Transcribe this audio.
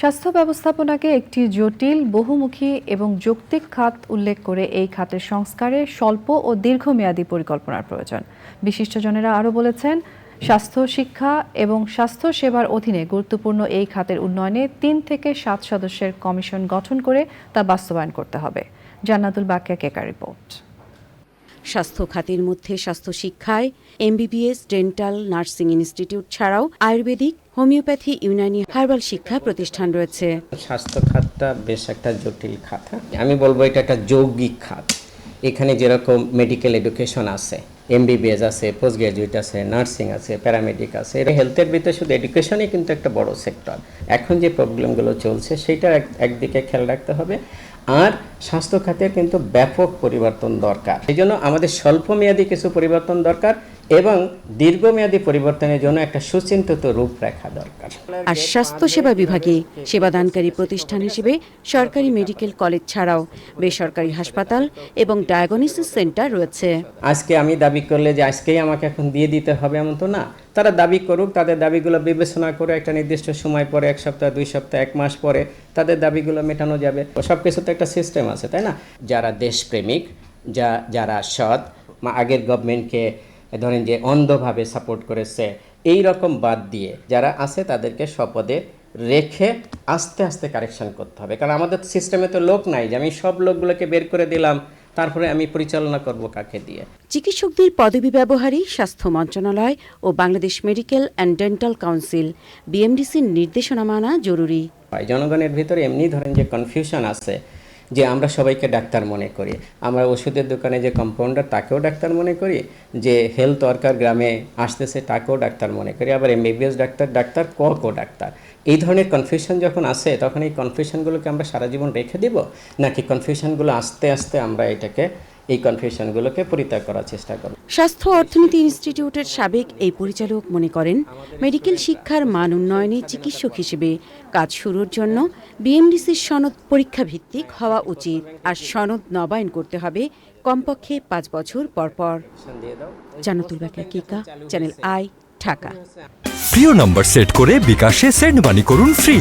স্বাস্থ্য ব্যবস্থাপনাকে একটি জটিল, বহুমুখী এবং যৌক্তিক খাত উল্লেখ করে এই খাতের সংস্কারে স্বল্প ও দীর্ঘমেয়াদী পরিকল্পনার প্রয়োজন। বিশিষ্টজনেরা আরও বলেছেন, স্বাস্থ্য, শিক্ষা এবং স্বাস্থ্য সেবার অধীনে গুরুত্বপূর্ণ এই খাতের উন্নয়নে তিন থেকে সাত সদস্যের কমিশন গঠন করে তা বাস্তবায়ন করতে হবে। জান্নাতুল বাক্যা কেকা রিপোর্ট। স্বাস্থ্য খাতের মধ্যে স্বাস্থ্য শিক্ষায়, এমবিবিএস, ডেন্টাল, নার্সিং ইনস্টিটিউট ছাড়াও আয়ুর্বেদিক হোমিওপ্যাথি ইউনানি হার্বাল শিক্ষা প্রতিষ্ঠান রয়েছে স্বাস্থ্য খাতটা বেশ একটা জটিল খাত হ্যাঁ। আমি বলব এটা একটা যৌগিক খাত এখানে যেরকম মেডিকেল এডুকেশন আছে এমবিবিএস আছে পোস্ট গ্রাজুয়েট আছে নার্সিং আছে প্যারামেডিক আছে এটা হেলথের ভিতরে শুধু এডুকেশনই কিন্তু একটা বড় সেক্টর এখন যে প্রবলেমগুলো চলছে সেটা একদিকে খেয়াল রাখতে হবে। আর স্বাস্থ্য খাতের কিন্তু ব্যাপক পরিবর্তন দরকার। এই জন্য আমাদের স্বল্পমেয়াদী কিছু পরিবর্তন দরকার এবং দীর্ঘমেয়াদী পরিবর্তনের জন্য একটা সুচিন্তিত রূপরেখা দরকার। আর স্বাস্থ্যসেবা বিভাগে সেবাদানকারী প্রতিষ্ঠান হিসেবে সরকারি মেডিকেল কলেজ ছাড়াও বেসরকারি হাসপাতাল এবং ডায়াগনোসিস সেন্টার রয়েছে। আজকে আমি দাবি করলে যে আজকেই আমাকে এখন দিয়ে দিতে হবে এমন তো না। তারা দাবি করুক, তাদের দাবিগুলো বিবেচনা করে একটা নির্দিষ্ট সময় পরে, এক সপ্তাহ, দুই সপ্তাহ, এক মাস পরে তাদের দাবিগুলো মেটানো যাবে। সব কিছু তো একটা সিস্টেম আছে, তাই না? যারা দেশপ্রেমিক, যা, যারা সৎ আগের গভর্নমেন্টকে ধরেন যে অন্ধভাবে সাপোর্ট করেছে, এই রকম বাদ দিয়ে যারা আছে তাদেরকে স্বপদে রেখে আস্তে আস্তে কারেকশন করতে হবে। কারণ আমাদের সিস্টেমে তো লোক নাই যে আমি সব লোকগুলোকে বের করে দিলাম তারপরে আমি পরিচালনা করব কাকে দিয়ে। চিকিৎসকদের পদবি ব্যবহারই স্বাস্থ্য মন্ত্রণালয় ও Bangladesh medical and dental council বিএমডিসির নির্দেশনা মানা জরুরি জনগণের ভিতরে এমনি ধরেন যে কনফিউশন আছে যে আমরা সবাইকে ডাক্তার মনে করি। আমরা ওষুধের দোকানে যে কম্পাউন্ডার তাকেও ডাক্তার মনে করি। যে হেলথ ওয়ার্কার গ্রামে আসতেছে, তাকেও ডাক্তার মনে করি। আবার এমবিবিএস ডাক্তার ডাক্তার ক ক ডাক্তার। এই ধরনের কনফিউশন যখন আসে, তখন এই কনফিউশনগুলোকে আমরা সারা জীবন রেখে দিব? নাকি কনফিউশনগুলো আস্তে আস্তে আমরা এটাকে, এই কনফিউশনগুলোকে পরিত্যাগ করার চেষ্টা করব? স্বাস্থ্য অর্থনীতি ইনস্টিটিউটের সাবেক এই পরিচালক মনে করেন, মেডিকেল শিক্ষার মান উন্নয়নে চিকিৎসক হিসেবে কাজ শুরুর জন্য বিএমডিসির সনদ পরীক্ষা ভিত্তিক হওয়া উচিত আর সনদ নবায়ন করতে হবে কমপক্ষে পাঁচ বছর পর জান্নাতুল কিকা, চ্যানেল আই, ঢাকা। প্রিয় নম্বর সেট করে বিকাশে সেন্ড মানি করুন ফ্রি।